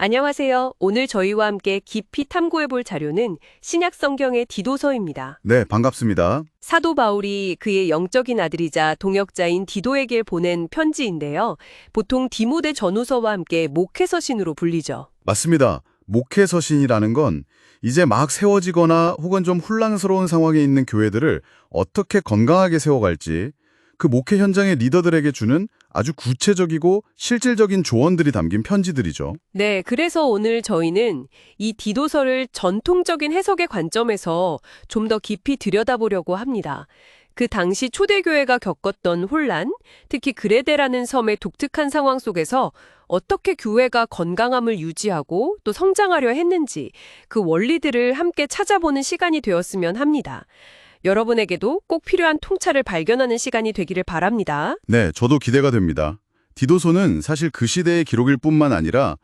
안녕하세요. 오늘 저희와 함께 깊이 탐구해 볼 자료는 신약 성경의 디도서입니다. 네, 반갑습니다. 사도 바울이 그의 영적인 아들이자 동역자인 디도에게 보낸 편지인데요. 보통 디모데 전후서와 함께 목회서신으로 불리죠. 맞습니다. 목회서신이라는 건 이제 막 세워지거나 혹은 좀 혼란스러운 상황에 있는 교회들을 어떻게 건강하게 세워갈지 그 목회 현장의 리더들에게 주는 아주 구체적이고 실질적인 조언들이 담긴 편지들이죠. 네, 그래서 오늘 저희는 이 디도서를 전통적인 해석의 관점에서 좀 더 깊이 들여다보려고 합니다. 그 당시 초대교회가 겪었던 혼란, 특히 그레데라는 섬의 독특한 상황 속에서 어떻게 교회가 건강함을 유지하고 또 성장하려 했는지 그 원리들을 함께 찾아보는 시간이 되었으면 합니다. 여러분에게도 꼭 필요한 통찰을 발견하는 시간이 되기를 바랍니다. 네, 저도 기대가 됩니다. 디도서는 사실 그 시대의 기록일 뿐만 아니라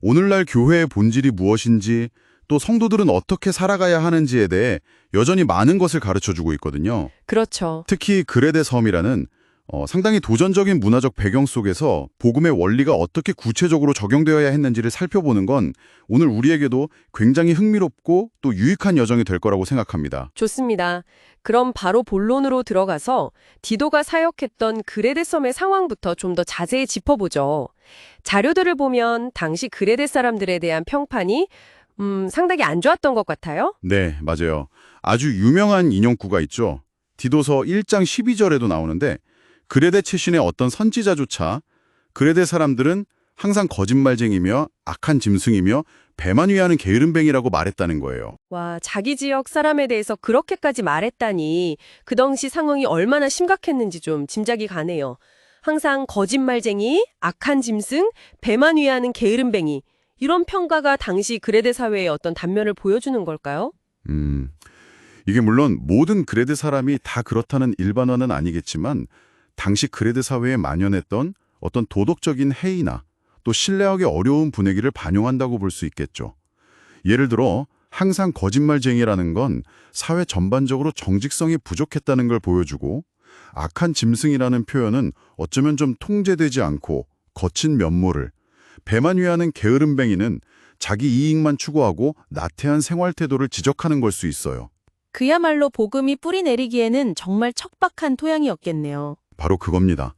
오늘날 교회의 본질이 무엇인지 또 성도들은 어떻게 살아가야 하는지에 대해 여전히 많은 것을 가르쳐주고 있거든요. 그렇죠. 특히 그레데 섬이라는 어, 상당히 도전적인 문화적 배경 속에서 복음의 원리가 어떻게 구체적으로 적용되어야 했는지를 살펴보는 건 오늘 우리에게도 굉장히 흥미롭고 또 유익한 여정이 될 거라고 생각합니다. 좋습니다. 그럼 바로 본론으로 들어가서 디도가 사역했던 그레데 섬의 상황부터 좀 더 자세히 짚어보죠. 자료들을 보면 당시 그레데 사람들에 대한 평판이 음, 상당히 안 좋았던 것 같아요. 네, 맞아요. 아주 유명한 인용구가 있죠. 디도서 1장 12절에도 나오는데 그레데 최신의 어떤 선지자조차 그레데 사람들은 항상 거짓말쟁이며 악한 짐승이며 배만 위하는 게으름뱅이라고 말했다는 거예요. 와, 자기 지역 사람에 대해서 그렇게까지 말했다니 그 당시 상황이 얼마나 심각했는지 좀 짐작이 가네요. 항상 거짓말쟁이, 악한 짐승, 배만 위하는 게으름뱅이 이런 평가가 당시 그레데 사회의 어떤 단면을 보여주는 걸까요? 음, 이게 물론 모든 그레드 사람이 다 그렇다는 일반화는 아니겠지만 당시 그레드 사회에 만연했던 어떤 도덕적인 해이나 또 신뢰하기 어려운 분위기를 반영한다고 볼 수 있겠죠. 예를 들어 항상 거짓말쟁이라는 건 사회 전반적으로 정직성이 부족했다는 걸 보여주고 악한 짐승이라는 표현은 어쩌면 좀 통제되지 않고 거친 면모를 배만 위하는 게으름뱅이는 자기 이익만 추구하고 나태한 생활 태도를 지적하는 걸 수 있어요. 그야말로 복음이 뿌리 내리기에는 정말 척박한 토양이었겠네요. 바로 그겁니다.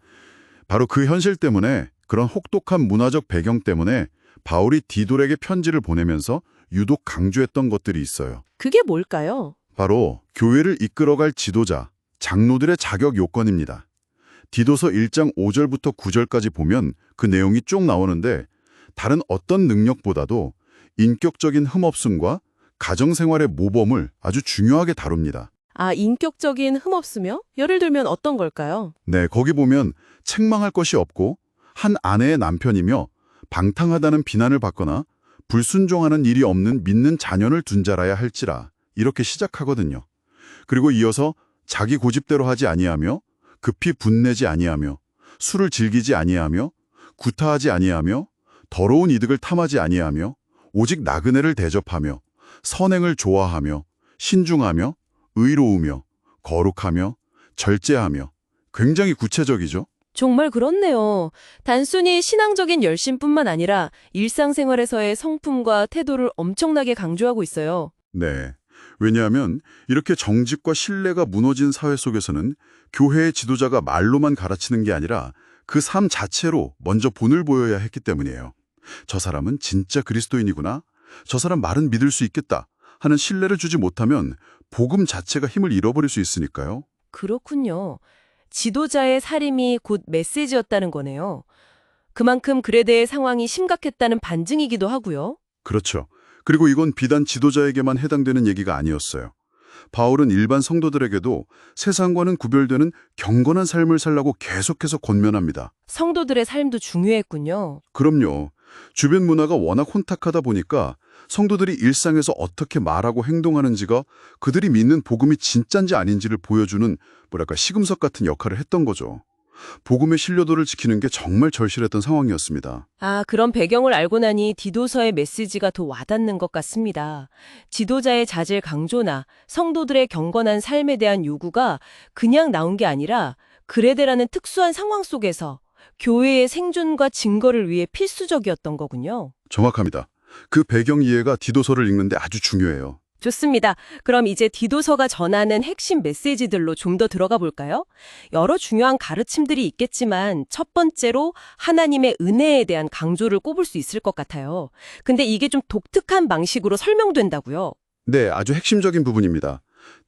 바로 그 현실 때문에 그런 혹독한 문화적 배경 때문에 바울이 디돌에게 편지를 보내면서 유독 강조했던 것들이 있어요. 그게 뭘까요? 바로 교회를 이끌어갈 지도자, 장로들의 자격 요건입니다. 디도서 1장 5절부터 9절까지 보면 그 내용이 쭉 나오는데 다른 어떤 능력보다도 인격적인 흠없음과 가정생활의 모범을 아주 중요하게 다룹니다. 아, 인격적인 흠없으며? 예를 들면 어떤 걸까요? 네, 거기 보면 책망할 것이 없고 한 아내의 남편이며 방탕하다는 비난을 받거나 불순종하는 일이 없는 믿는 자녀를 둔 자라야 할지라 이렇게 시작하거든요. 그리고 이어서 자기 고집대로 하지 아니하며 급히 분내지 아니하며 술을 즐기지 아니하며 구타하지 아니하며 더러운 이득을 탐하지 아니하며 오직 나그네를 대접하며 선행을 좋아하며 신중하며 의로우며 거룩하며 절제하며 굉장히 구체적이죠. 정말 그렇네요. 단순히 신앙적인 열심뿐만 아니라 일상생활에서의 성품과 태도를 엄청나게 강조하고 있어요. 네. 왜냐하면 이렇게 정직과 신뢰가 무너진 사회 속에서는 교회의 지도자가 말로만 가르치는 게 아니라 그 삶 자체로 먼저 본을 보여야 했기 때문이에요. 저 사람은 진짜 그리스도인이구나. 저 사람 말은 믿을 수 있겠다. 하는 신뢰를 주지 못하면 복음 자체가 힘을 잃어버릴 수 있으니까요. 그렇군요. 지도자의 살림이 곧 메시지였다는 거네요. 그만큼 그레데의 상황이 심각했다는 반증이기도 하고요. 그렇죠. 그리고 이건 비단 지도자에게만 해당되는 얘기가 아니었어요. 바울은 일반 성도들에게도 세상과는 구별되는 경건한 삶을 살라고 계속해서 권면합니다. 성도들의 삶도 중요했군요. 그럼요. 주변 문화가 워낙 혼탁하다 보니까 성도들이 일상에서 어떻게 말하고 행동하는지가 그들이 믿는 복음이 진짠지 아닌지를 보여주는 뭐랄까 시금석 같은 역할을 했던 거죠. 복음의 신뢰도를 지키는 게 정말 절실했던 상황이었습니다. 아, 그런 배경을 알고 나니 디도서의 메시지가 더 와닿는 것 같습니다. 지도자의 자질 강조나 성도들의 경건한 삶에 대한 요구가 그냥 나온 게 아니라 그레데라는 특수한 상황 속에서 교회의 생존과 증거를 위해 필수적이었던 거군요. 정확합니다. 그 배경 이해가 디도서를 읽는데 아주 중요해요. 좋습니다. 그럼 이제 디도서가 전하는 핵심 메시지들로 좀 더 들어가 볼까요? 여러 중요한 가르침들이 있겠지만 첫 번째로 하나님의 은혜에 대한 강조를 꼽을 수 있을 것 같아요. 근데 이게 좀 독특한 방식으로 설명된다고요. 네, 아주 핵심적인 부분입니다.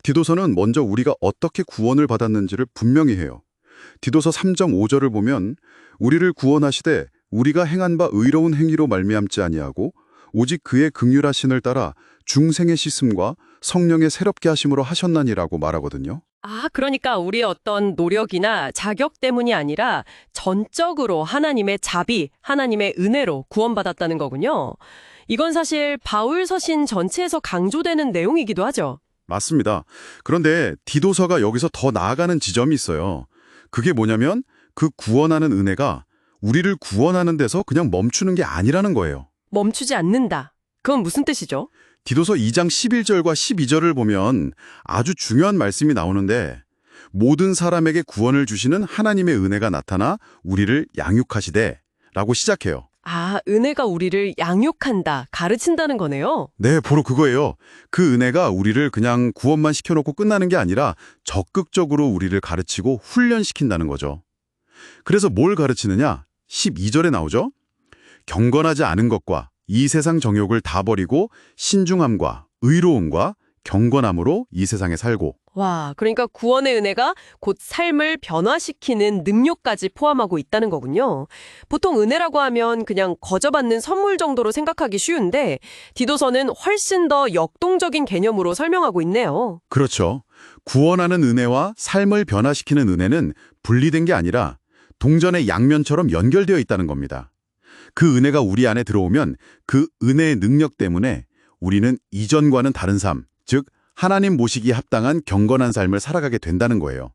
디도서는 먼저 우리가 어떻게 구원을 받았는지를 분명히 해요. 디도서 3장 5절을 보면 우리를 구원하시되 우리가 행한 바 의로운 행위로 말미암지 아니하고 오직 그의 극률하신을 따라 중생의 씻음과 성령의 새롭게 하심으로 하셨나니라고 말하거든요. 아, 그러니까 우리의 어떤 노력이나 자격 때문이 아니라 전적으로 하나님의 자비, 하나님의 은혜로 구원받았다는 거군요. 이건 사실 바울 서신 전체에서 강조되는 내용이기도 하죠. 맞습니다. 그런데 디도서가 여기서 더 나아가는 지점이 있어요. 그게 뭐냐면 그 구원하는 은혜가 우리를 구원하는 데서 그냥 멈추는 게 아니라는 거예요. 멈추지 않는다. 그건 무슨 뜻이죠? 디도서 2장 11절과 12절을 보면 아주 중요한 말씀이 나오는데 모든 사람에게 구원을 주시는 하나님의 은혜가 나타나 우리를 양육하시되 라고 시작해요. 아, 은혜가 우리를 양육한다, 가르친다는 거네요. 네, 바로 그거예요. 그 은혜가 우리를 그냥 구원만 시켜놓고 끝나는 게 아니라 적극적으로 우리를 가르치고 훈련시킨다는 거죠. 그래서 뭘 가르치느냐? 12절에 나오죠. 경건하지 않은 것과 이 세상 정욕을 다 버리고 신중함과 의로움과 경건함으로 이 세상에 살고 와, 그러니까 구원의 은혜가 곧 삶을 변화시키는 능력까지 포함하고 있다는 거군요. 보통 은혜라고 하면 그냥 거저받는 선물 정도로 생각하기 쉬운데 디도서는 훨씬 더 역동적인 개념으로 설명하고 있네요. 그렇죠. 구원하는 은혜와 삶을 변화시키는 은혜는 분리된 게 아니라 동전의 양면처럼 연결되어 있다는 겁니다. 그 은혜가 우리 안에 들어오면 그 은혜의 능력 때문에 우리는 이전과는 다른 삶, 즉 하나님 모시기에 합당한 경건한 삶을 살아가게 된다는 거예요.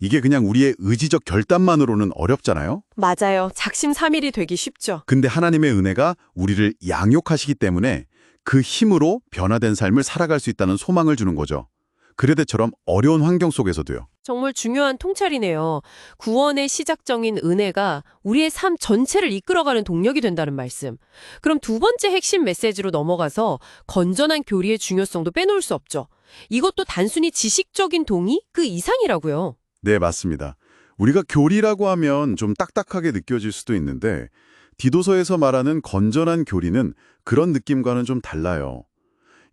이게 그냥 우리의 의지적 결단만으로는 어렵잖아요. 맞아요. 작심삼일이 되기 쉽죠. 근데 하나님의 은혜가 우리를 양육하시기 때문에 그 힘으로 변화된 삶을 살아갈 수 있다는 소망을 주는 거죠. 그레데처럼 어려운 환경 속에서도요. 정말 중요한 통찰이네요. 구원의 시작정인 은혜가 우리의 삶 전체를 이끌어가는 동력이 된다는 말씀. 그럼 두 번째 핵심 메시지로 넘어가서 건전한 교리의 중요성도 빼놓을 수 없죠. 이것도 단순히 지식적인 동의 그 이상이라고요. 네, 맞습니다. 우리가 교리라고 하면 좀 딱딱하게 느껴질 수도 있는데 디도서에서 말하는 건전한 교리는 그런 느낌과는 좀 달라요.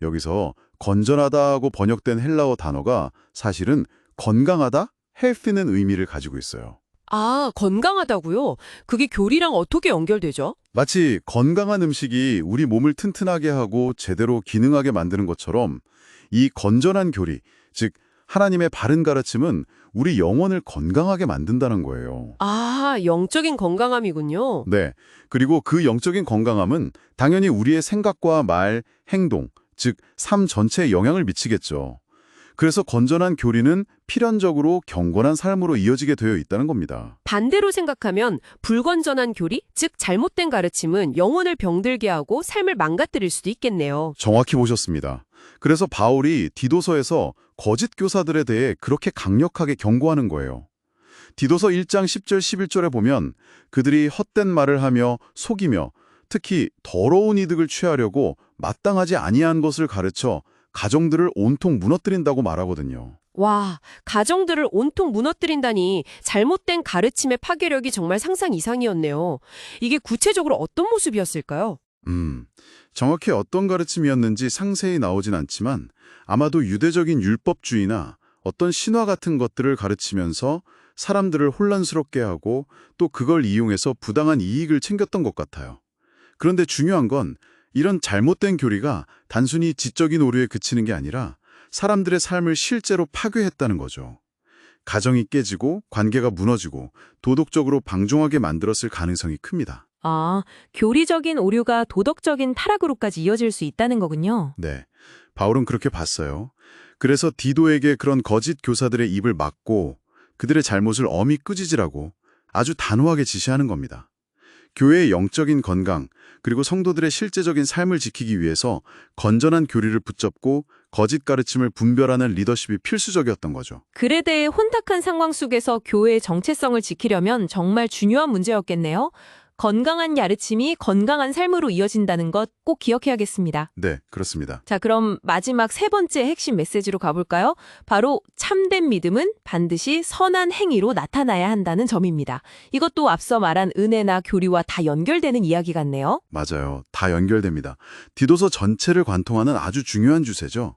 여기서 건전하다고 번역된 헬라어 단어가 사실은 건강하다, health는 의미를 가지고 있어요. 아, 건강하다고요? 그게 교리랑 어떻게 연결되죠? 마치 건강한 음식이 우리 몸을 튼튼하게 하고 제대로 기능하게 만드는 것처럼 이 건전한 교리, 즉 하나님의 바른 가르침은 우리 영혼을 건강하게 만든다는 거예요. 아, 영적인 건강함이군요. 네. 그리고 그 영적인 건강함은 당연히 우리의 생각과 말, 행동, 즉 삶 전체에 영향을 미치겠죠. 그래서 건전한 교리는 필연적으로 경건한 삶으로 이어지게 되어 있다는 겁니다. 반대로 생각하면 불건전한 교리, 즉 잘못된 가르침은 영혼을 병들게 하고 삶을 망가뜨릴 수도 있겠네요. 정확히 보셨습니다. 그래서 바울이 디도서에서 거짓 교사들에 대해 그렇게 강력하게 경고하는 거예요. 디도서 1장 10절 11절에 보면 그들이 헛된 말을 하며 속이며 특히 더러운 이득을 취하려고 마땅하지 아니한 것을 가르쳐 가정들을 온통 무너뜨린다고 말하거든요. 와, 가정들을 온통 무너뜨린다니 잘못된 가르침의 파괴력이 정말 상상 이상이었네요. 이게 구체적으로 어떤 모습이었을까요? 음, 정확히 어떤 가르침이었는지 상세히 나오진 않지만 아마도 유대적인 율법주의나 어떤 신화 같은 것들을 가르치면서 사람들을 혼란스럽게 하고 또 그걸 이용해서 부당한 이익을 챙겼던 것 같아요. 그런데 중요한 건 이런 잘못된 교리가 단순히 지적인 오류에 그치는 게 아니라 사람들의 삶을 실제로 파괴했다는 거죠. 가정이 깨지고 관계가 무너지고 도덕적으로 방종하게 만들었을 가능성이 큽니다. 아, 교리적인 오류가 도덕적인 타락으로까지 이어질 수 있다는 거군요. 네, 바울은 그렇게 봤어요. 그래서 디도에게 그런 거짓 교사들의 입을 막고 그들의 잘못을 엄히 꾸짖으라고 아주 단호하게 지시하는 겁니다. 교회의 영적인 건강 그리고 성도들의 실제적인 삶을 지키기 위해서 건전한 교리를 붙잡고 거짓 가르침을 분별하는 리더십이 필수적이었던 거죠. 글에 대해 혼탁한 상황 속에서 교회의 정체성을 지키려면 정말 중요한 문제였겠네요. 건강한 야르침이 건강한 삶으로 이어진다는 것 꼭 기억해야겠습니다. 네, 그렇습니다. 자, 그럼 마지막 세 번째 핵심 메시지로 가볼까요? 바로 참된 믿음은 반드시 선한 행위로 나타나야 한다는 점입니다. 이것도 앞서 말한 은혜나 교리와 다 연결되는 이야기 같네요. 맞아요. 다 연결됩니다. 디도서 전체를 관통하는 아주 중요한 주제죠.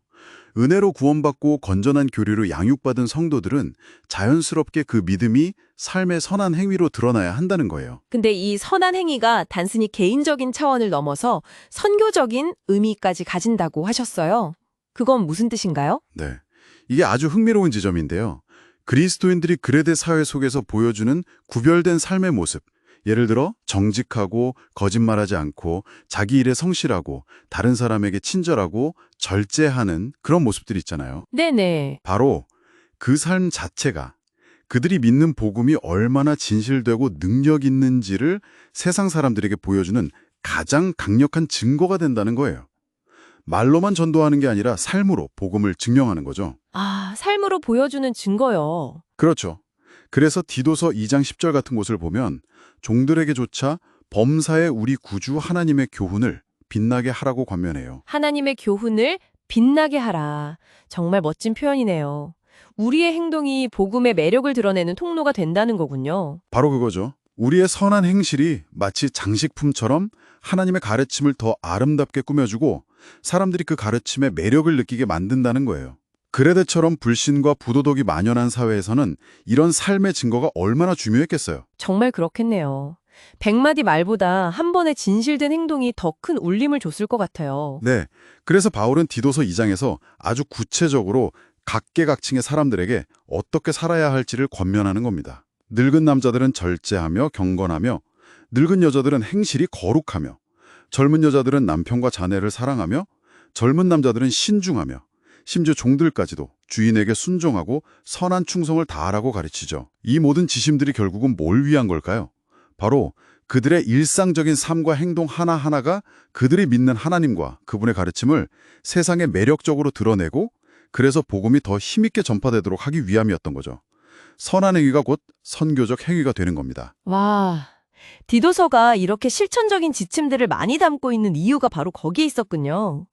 은혜로 구원받고 건전한 교리로 양육받은 성도들은 자연스럽게 그 믿음이 삶의 선한 행위로 드러나야 한다는 거예요. 근데 이 선한 행위가 단순히 개인적인 차원을 넘어서 선교적인 의미까지 가진다고 하셨어요. 그건 무슨 뜻인가요? 네. 이게 아주 흥미로운 지점인데요. 그리스도인들이 그레데 사회 속에서 보여주는 구별된 삶의 모습. 예를 들어 정직하고 거짓말하지 않고 자기 일에 성실하고 다른 사람에게 친절하고 절제하는 그런 모습들이 있잖아요. 네네. 바로 그 삶 자체가 그들이 믿는 복음이 얼마나 진실되고 능력 있는지를 세상 사람들에게 보여주는 가장 강력한 증거가 된다는 거예요. 말로만 전도하는 게 아니라 삶으로 복음을 증명하는 거죠. 아, 삶으로 보여주는 증거요. 그렇죠. 그래서 디도서 2장 10절 같은 곳을 보면 종들에게조차 범사의 우리 구주 하나님의 교훈을 빛나게 하라고 권면해요. 하나님의 교훈을 빛나게 하라. 정말 멋진 표현이네요. 우리의 행동이 복음의 매력을 드러내는 통로가 된다는 거군요. 바로 그거죠. 우리의 선한 행실이 마치 장식품처럼 하나님의 가르침을 더 아름답게 꾸며주고 사람들이 그 가르침의 매력을 느끼게 만든다는 거예요. 그레데처럼 불신과 부도덕이 만연한 사회에서는 이런 삶의 증거가 얼마나 중요했겠어요. 정말 그렇겠네요. 백마디 말보다 한 번의 진실된 행동이 더 큰 울림을 줬을 것 같아요. 네. 그래서 바울은 디도서 2장에서 아주 구체적으로 각계각층의 사람들에게 어떻게 살아야 할지를 권면하는 겁니다. 늙은 남자들은 절제하며 경건하며 늙은 여자들은 행실이 거룩하며 젊은 여자들은 남편과 자녀를 사랑하며 젊은 남자들은 신중하며 심지어 종들까지도 주인에게 순종하고 선한 충성을 다하라고 가르치죠. 이 모든 지심들이 결국은 뭘 위한 걸까요? 바로 그들의 일상적인 삶과 행동 하나하나가 그들이 믿는 하나님과 그분의 가르침을 세상에 매력적으로 드러내고 그래서 복음이 더 힘있게 전파되도록 하기 위함이었던 거죠. 선한 행위가 곧 선교적 행위가 되는 겁니다. 와, 디도서가 이렇게 실천적인 지침들을 많이 담고 있는 이유가 바로 거기에 있었군요.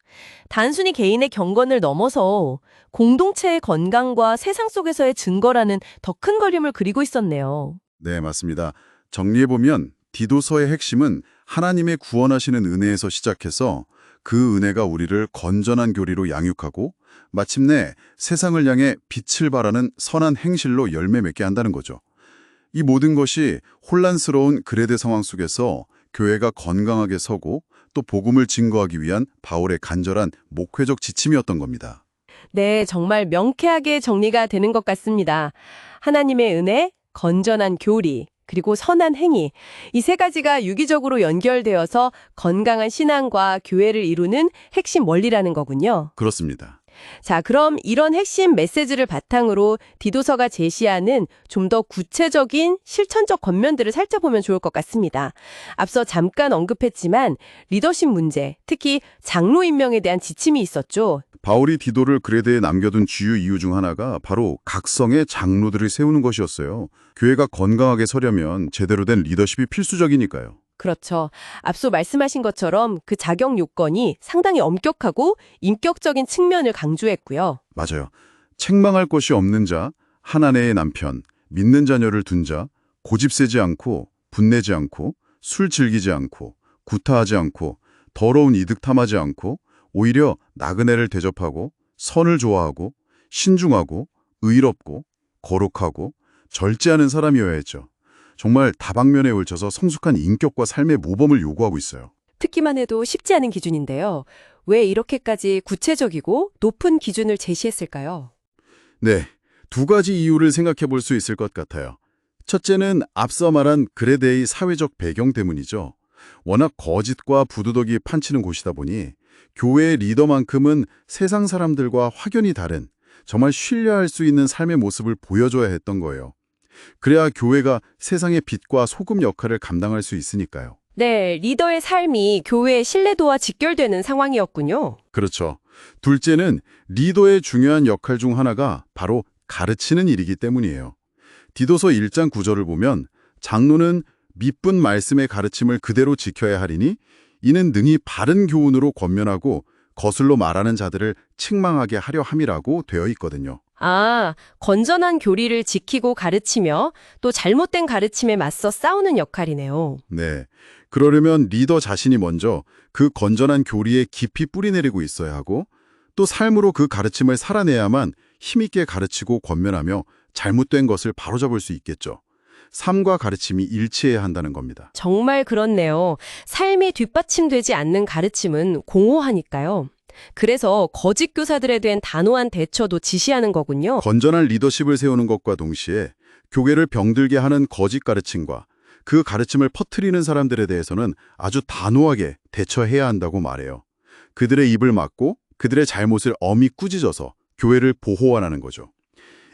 단순히 개인의 경건을 넘어서 공동체의 건강과 세상 속에서의 증거라는 더 큰 그림을 그리고 있었네요. 네, 맞습니다. 정리해보면 디도서의 핵심은 하나님의 구원하시는 은혜에서 시작해서 그 은혜가 우리를 건전한 교리로 양육하고 마침내 세상을 향해 빛을 발하는 선한 행실로 열매 맺게 한다는 거죠. 이 모든 것이 혼란스러운 그레데 상황 속에서 교회가 건강하게 서고 또 복음을 증거하기 위한 바울의 간절한 목회적 지침이었던 겁니다. 네, 정말 명쾌하게 정리가 되는 것 같습니다. 하나님의 은혜, 건전한 교리, 그리고 선한 행위. 이 세 가지가 유기적으로 연결되어서 건강한 신앙과 교회를 이루는 핵심 원리라는 거군요. 그렇습니다. 자, 그럼 이런 핵심 메시지를 바탕으로 디도서가 제시하는 좀 더 구체적인 실천적 권면들을 살펴보면 좋을 것 같습니다. 앞서 잠깐 언급했지만 리더십 문제, 특히 장로 임명에 대한 지침이 있었죠. 바울이 디도를 그레데에 남겨둔 주요 이유 중 하나가 바로 각성의 장로들을 세우는 것이었어요. 교회가 건강하게 서려면 제대로 된 리더십이 필수적이니까요. 그렇죠. 앞서 말씀하신 것처럼 그 자격 요건이 상당히 엄격하고 인격적인 측면을 강조했고요. 맞아요. 책망할 것이 없는 자, 한 아내의 남편, 믿는 자녀를 둔 자, 고집 세지 않고 분내지 않고 술 즐기지 않고 구타하지 않고 더러운 이득 탐하지 않고 오히려 나그네를 대접하고 선을 좋아하고 신중하고 의롭고 거룩하고 절제하는 사람이어야 했죠. 정말 다방면에 걸쳐서 성숙한 인격과 삶의 모범을 요구하고 있어요. 듣기만 해도 쉽지 않은 기준인데요. 왜 이렇게까지 구체적이고 높은 기준을 제시했을까요? 네, 두 가지 이유를 생각해 볼 수 있을 것 같아요. 첫째는 앞서 말한 그레데의 사회적 배경 때문이죠. 워낙 거짓과 부도덕이 판치는 곳이다 보니 교회의 리더만큼은 세상 사람들과 확연히 다른 정말 신뢰할 수 있는 삶의 모습을 보여줘야 했던 거예요. 그래야 교회가 세상의 빛과 소금 역할을 감당할 수 있으니까요. 네, 리더의 삶이 교회의 신뢰도와 직결되는 상황이었군요. 그렇죠. 둘째는 리더의 중요한 역할 중 하나가 바로 가르치는 일이기 때문이에요. 디도서 1장 9절을 보면 장로는 밑분 말씀의 가르침을 그대로 지켜야 하리니 이는 능히 바른 교훈으로 권면하고 거슬러 말하는 자들을 책망하게 하려 함이라고 되어 있거든요. 아, 건전한 교리를 지키고 가르치며 또 잘못된 가르침에 맞서 싸우는 역할이네요. 네. 그러려면 리더 자신이 먼저 그 건전한 교리에 깊이 뿌리내리고 있어야 하고 또 삶으로 그 가르침을 살아내야만 힘있게 가르치고 권면하며 잘못된 것을 바로잡을 수 있겠죠. 삶과 가르침이 일치해야 한다는 겁니다. 정말 그렇네요. 삶이 뒷받침되지 않는 가르침은 공허하니까요. 그래서 거짓 교사들에 대한 단호한 대처도 지시하는 거군요. 건전한 리더십을 세우는 것과 동시에 교회를 병들게 하는 거짓 가르침과 그 가르침을 퍼뜨리는 사람들에 대해서는 아주 단호하게 대처해야 한다고 말해요. 그들의 입을 막고 그들의 잘못을 엄히 꾸짖어서 교회를 보호하라는 거죠.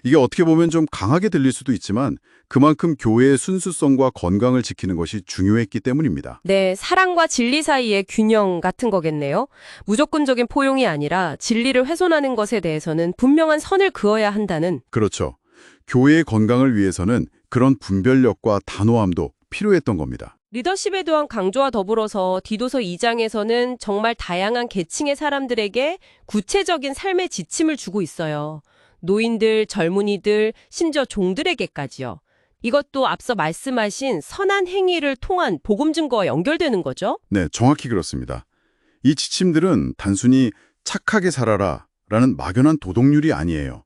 이게 어떻게 보면 좀 강하게 들릴 수도 있지만 그만큼 교회의 순수성과 건강을 지키는 것이 중요했기 때문입니다. 네, 사랑과 진리 사이의 균형 같은 거겠네요. 무조건적인 포용이 아니라 진리를 훼손하는 것에 대해서는 분명한 선을 그어야 한다는 그렇죠. 교회의 건강을 위해서는 그런 분별력과 단호함도 필요했던 겁니다. 리더십에 대한 강조와 더불어서 디도서 2장에서는 정말 다양한 계층의 사람들에게 구체적인 삶의 지침을 주고 있어요. 노인들, 젊은이들, 심지어 종들에게까지요. 이것도 앞서 말씀하신 선한 행위를 통한 복음 증거와 연결되는 거죠? 네, 정확히 그렇습니다. 이 지침들은 단순히 착하게 살아라 라는 막연한 도덕률이 아니에요.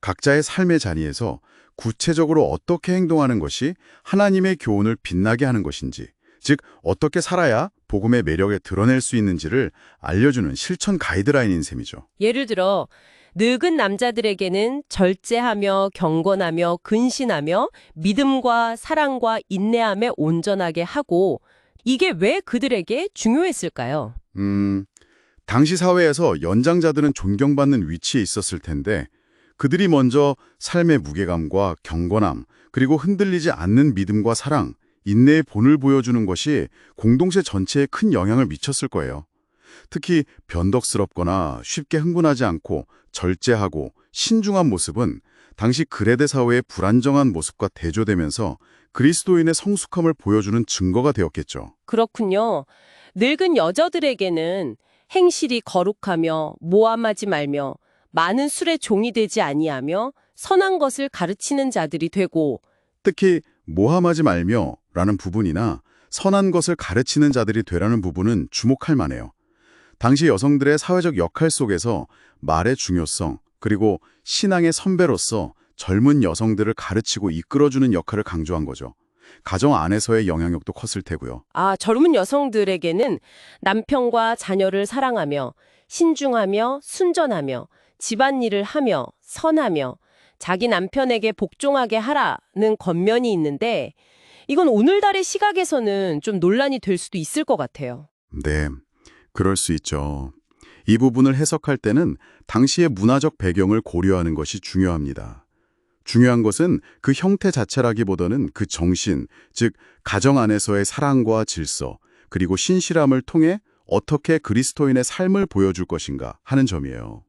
각자의 삶의 자리에서 구체적으로 어떻게 행동하는 것이 하나님의 교훈을 빛나게 하는 것인지, 즉 어떻게 살아야 복음의 매력에 드러낼 수 있는지를 알려주는 실천 가이드라인인 셈이죠. 예를 들어 늙은 남자들에게는 절제하며 경건하며 근신하며 믿음과 사랑과 인내함에 온전하게 하고 이게 왜 그들에게 중요했을까요? 음, 당시 사회에서 연장자들은 존경받는 위치에 있었을 텐데 그들이 먼저 삶의 무게감과 경건함, 그리고 흔들리지 않는 믿음과 사랑, 인내의 본을 보여주는 것이 공동체 전체에 큰 영향을 미쳤을 거예요. 특히 변덕스럽거나 쉽게 흥분하지 않고 절제하고 신중한 모습은 당시 그레데 사회의 불안정한 모습과 대조되면서 그리스도인의 성숙함을 보여주는 증거가 되었겠죠. 그렇군요. 늙은 여자들에게는 행실이 거룩하며 모함하지 말며 많은 술의 종이 되지 아니하며 선한 것을 가르치는 자들이 되고 특히 모함하지 말며 라는 부분이나 선한 것을 가르치는 자들이 되라는 부분은 주목할 만해요. 당시 여성들의 사회적 역할 속에서 말의 중요성, 그리고 신앙의 선배로서 젊은 여성들을 가르치고 이끌어주는 역할을 강조한 거죠. 가정 안에서의 영향력도 컸을 테고요. 아, 젊은 여성들에게는 남편과 자녀를 사랑하며 신중하며 순전하며 집안일을 하며 선하며 자기 남편에게 복종하게 하라는 권면이 있는데 이건 오늘날의 시각에서는 좀 논란이 될 수도 있을 것 같아요. 네, 그럴 수 있죠. 이 부분을 해석할 때는 당시의 문화적 배경을 고려하는 것이 중요합니다. 중요한 것은 그 형태 자체라기보다는 그 정신, 즉 가정 안에서의 사랑과 질서, 그리고 신실함을 통해 어떻게 그리스도인의 삶을 보여줄 것인가 하는 점이에요.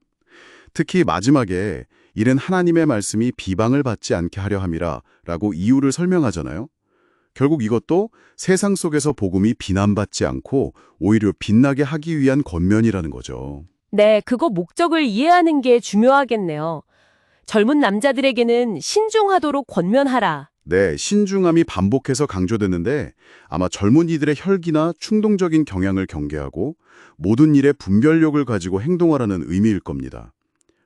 특히 마지막에 이는 하나님의 말씀이 비방을 받지 않게 하려 함이라 라고 이유를 설명하잖아요. 결국 이것도 세상 속에서 복음이 비난받지 않고 오히려 빛나게 하기 위한 권면이라는 거죠. 네, 그거 목적을 이해하는 게 중요하겠네요. 젊은 남자들에게는 신중하도록 권면하라. 네, 신중함이 반복해서 강조됐는데 아마 젊은이들의 혈기나 충동적인 경향을 경계하고 모든 일에 분별력을 가지고 행동하라는 의미일 겁니다.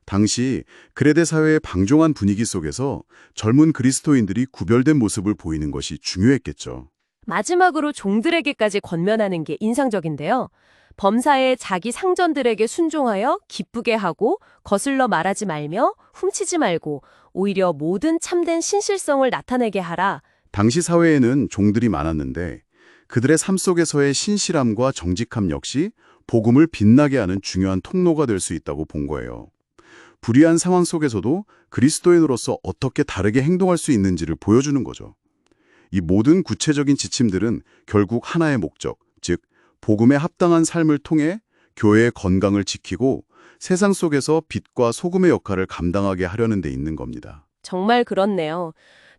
당시 그레데 사회의 방종한 분위기 속에서 젊은 그리스도인들이 구별된 모습을 보이는 것이 중요했겠죠. 마지막으로 종들에게까지 권면하는 게 인상적인데요. 범사에 자기 상전들에게 순종하여 기쁘게 하고 거슬러 말하지 말며 훔치지 말고 오히려 모든 참된 신실성을 나타내게 하라. 당시 사회에는 종들이 많았는데 그들의 삶 속에서의 신실함과 정직함 역시 복음을 빛나게 하는 중요한 통로가 될 수 있다고 본 거예요. 불의한 상황 속에서도 그리스도인으로서 어떻게 다르게 행동할 수 있는지를 보여주는 거죠. 이 모든 구체적인 지침들은 결국 하나의 목적, 즉 복음에 합당한 삶을 통해 교회의 건강을 지키고 세상 속에서 빛과 소금의 역할을 감당하게 하려는 데 있는 겁니다. 정말 그렇네요.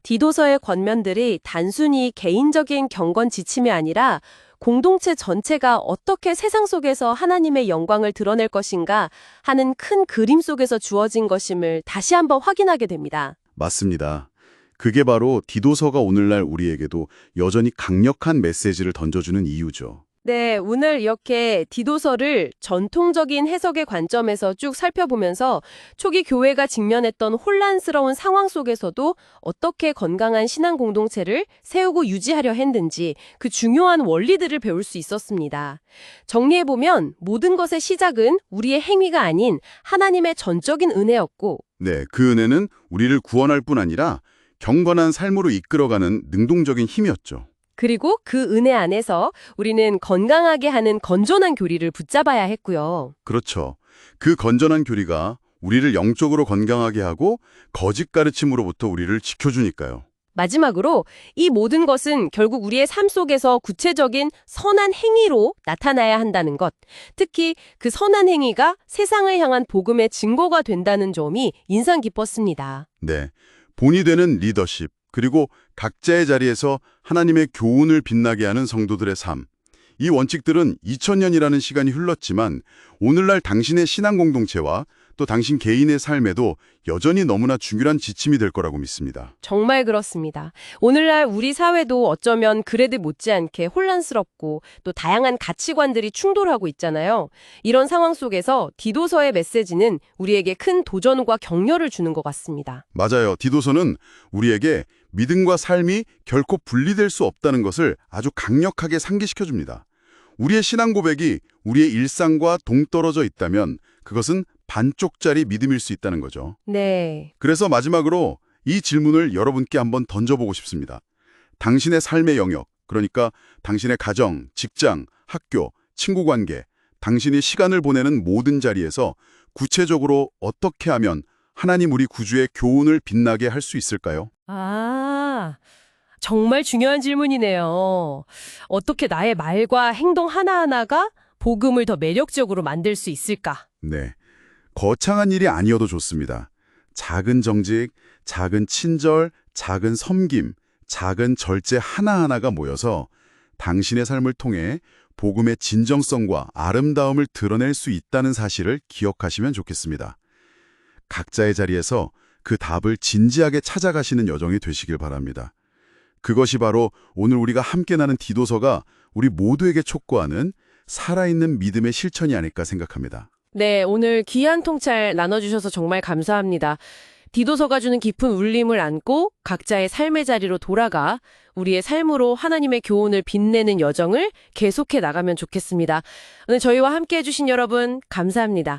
디도서의 권면들이 단순히 개인적인 경건 지침이 아니라 공동체 전체가 어떻게 세상 속에서 하나님의 영광을 드러낼 것인가 하는 큰 그림 속에서 주어진 것임을 다시 한번 확인하게 됩니다. 맞습니다. 그게 바로 디도서가 오늘날 우리에게도 여전히 강력한 메시지를 던져주는 이유죠. 네, 오늘 이렇게 디도서를 전통적인 해석의 관점에서 쭉 살펴보면서 초기 교회가 직면했던 혼란스러운 상황 속에서도 어떻게 건강한 신앙 공동체를 세우고 유지하려 했는지 그 중요한 원리들을 배울 수 있었습니다. 정리해보면 모든 것의 시작은 우리의 행위가 아닌 하나님의 전적인 은혜였고 네, 그 은혜는 우리를 구원할 뿐 아니라 경건한 삶으로 이끌어가는 능동적인 힘이었죠. 그리고 그 은혜 안에서 우리는 건강하게 하는 건전한 교리를 붙잡아야 했고요. 그렇죠. 그 건전한 교리가 우리를 영적으로 건강하게 하고 거짓 가르침으로부터 우리를 지켜주니까요. 마지막으로 이 모든 것은 결국 우리의 삶 속에서 구체적인 선한 행위로 나타나야 한다는 것. 특히 그 선한 행위가 세상을 향한 복음의 증거가 된다는 점이 인상 깊었습니다. 네. 본이 되는 리더십, 그리고 각자의 자리에서 하나님의 교훈을 빛나게 하는 성도들의 삶. 이 원칙들은 2000년이라는 시간이 흘렀지만 오늘날 당신의 신앙 공동체와 또 당신 개인의 삶에도 여전히 너무나 중요한 지침이 될 거라고 믿습니다. 정말 그렇습니다. 오늘날 우리 사회도 어쩌면 그래도 못지않게 혼란스럽고 또 다양한 가치관들이 충돌하고 있잖아요. 이런 상황 속에서 디도서의 메시지는 우리에게 큰 도전과 격려를 주는 것 같습니다. 맞아요. 디도서는 우리에게 믿음과 삶이 결코 분리될 수 없다는 것을 아주 강력하게 상기시켜줍니다. 우리의 신앙 고백이 우리의 일상과 동떨어져 있다면 그것은 반쪽짜리 믿음일 수 있다는 거죠. 네. 그래서 마지막으로 이 질문을 여러분께 한번 던져보고 싶습니다. 당신의 삶의 영역, 그러니까 당신의 가정, 직장, 학교, 친구 관계, 당신이 시간을 보내는 모든 자리에서 구체적으로 어떻게 하면 하나님 우리 구주의 교훈을 빛나게 할 수 있을까요? 아, 정말 중요한 질문이네요. 어떻게 나의 말과 행동 하나하나가 복음을 더 매력적으로 만들 수 있을까? 네. 거창한 일이 아니어도 좋습니다. 작은 정직, 작은 친절, 작은 섬김, 작은 절제 하나하나가 모여서 당신의 삶을 통해 복음의 진정성과 아름다움을 드러낼 수 있다는 사실을 기억하시면 좋겠습니다. 각자의 자리에서 그 답을 진지하게 찾아가시는 여정이 되시길 바랍니다. 그것이 바로 오늘 우리가 함께 나는 디도서가 우리 모두에게 촉구하는 살아있는 믿음의 실천이 아닐까 생각합니다. 네, 오늘 귀한 통찰 나눠주셔서 정말 감사합니다. 디도서가 주는 깊은 울림을 안고 각자의 삶의 자리로 돌아가 우리의 삶으로 하나님의 교훈을 빛내는 여정을 계속해 나가면 좋겠습니다. 오늘 저희와 함께 해주신 여러분, 감사합니다.